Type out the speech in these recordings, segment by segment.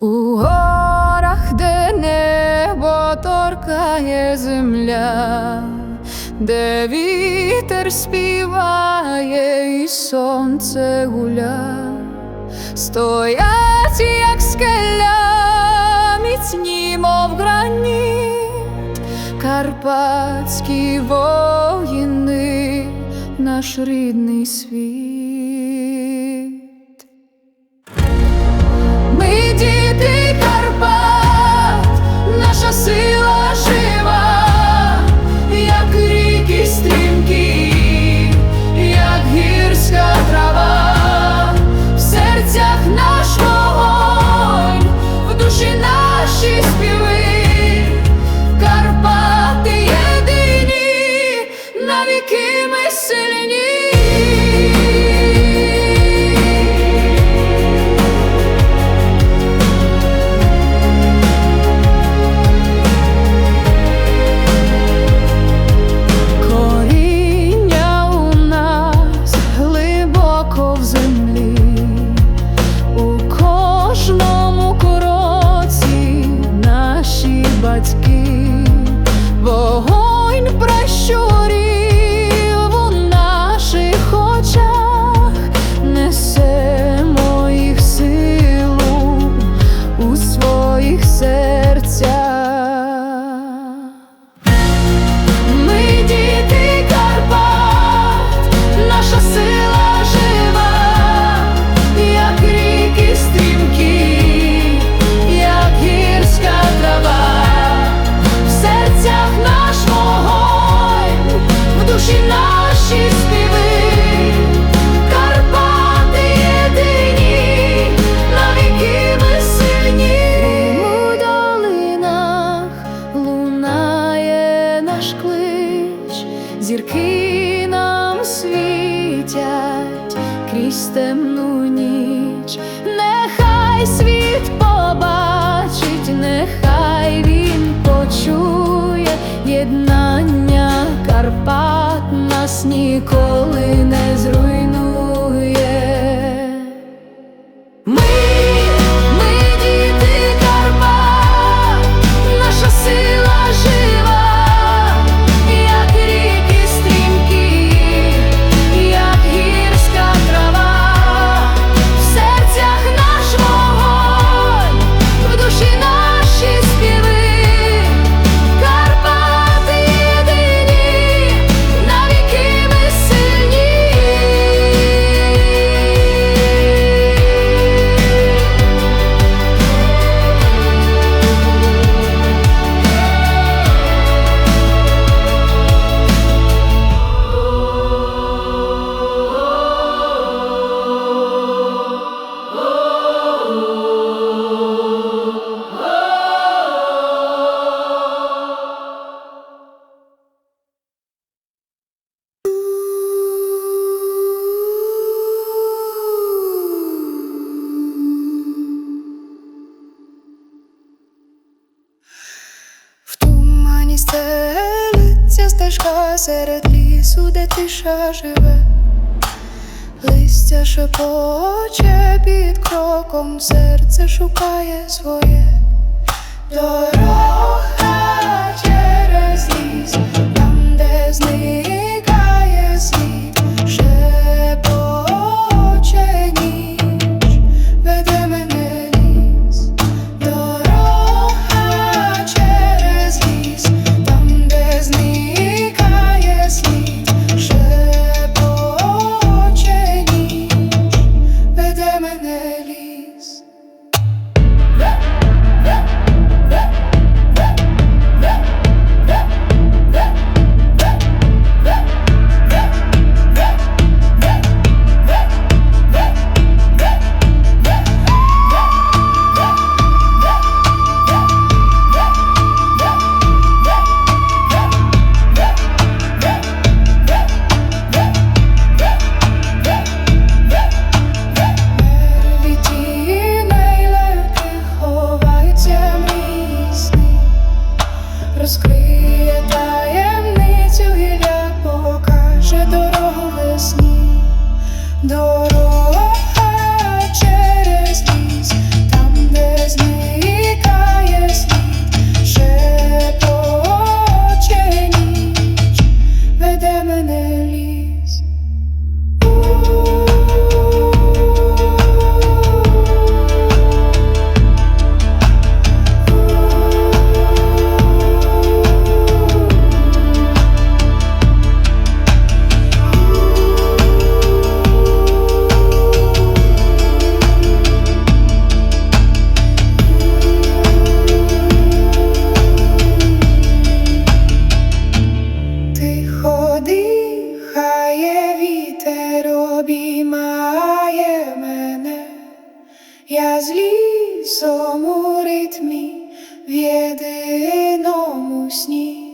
у горах, де небо торкає земля, де вітер співає і сонце гуля, стоять, як скеля, міцні, мов граніт, карпатські воїни, наш рідний світ. де тиша живе, листя шепоче під кроком, серце шукає своє дорога. Ветер обіймає мене, я з лісом у ритмі в єдиному сні.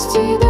радості.